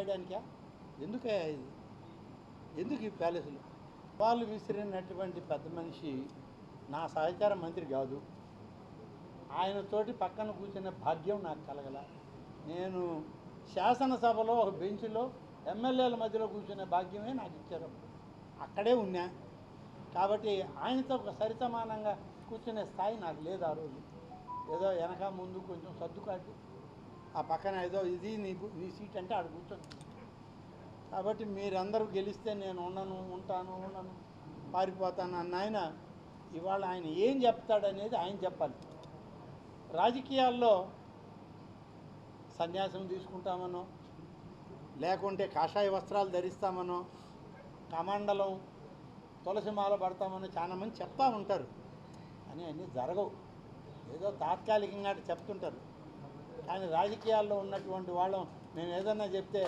రాయడానికా? ఎందుకయ్యా ఇది? ఎందుకు ఈ ప్యాలెస్లు? వాళ్ళు విసిరినటువంటి పెద్ద మనిషి నా సహచార మంత్రి కాదు. ఆయనతోటి పక్కన కూర్చునే భాగ్యం నాకు కలగల. నేను శాసనసభలో ఒక బెంచ్లో ఎమ్మెల్యేల మధ్యలో కూర్చునే భాగ్యమే నాకు ఇచ్చారు. అక్కడే ఉన్నా. కాబట్టి ఆయనతో ఒక సరిసమానంగా కూర్చునే స్థాయి నాకు లేదు ఆ రోజు. ఏదో వెనక ముందు కొంచెం సర్దుకాటి. ఆ పక్కన ఏదో ఇది నీ నీ సీట్ అంటే ఆడ కూర్చొని కాబట్టి మీరందరూ గెలిస్తే నేను ఉండను ఉంటాను ఉండను పారిపోతాను అన్న ఆయన ఇవాళ ఆయన ఏం చెప్తాడనేది ఆయన చెప్పాలి. రాజకీయాల్లో సన్యాసం తీసుకుంటామనో లేకుంటే కాషాయ వస్త్రాలు ధరిస్తామనో కమండలం తులసిమాల పడతామనో చాలా మంది చెప్తా ఉంటారు. అని అన్నీ జరగవు. ఏదో తాత్కాలికంగా చెప్తుంటారు. కానీ రాజకీయాల్లో ఉన్నటువంటి వాళ్ళం. మేము ఏదన్నా చెప్తే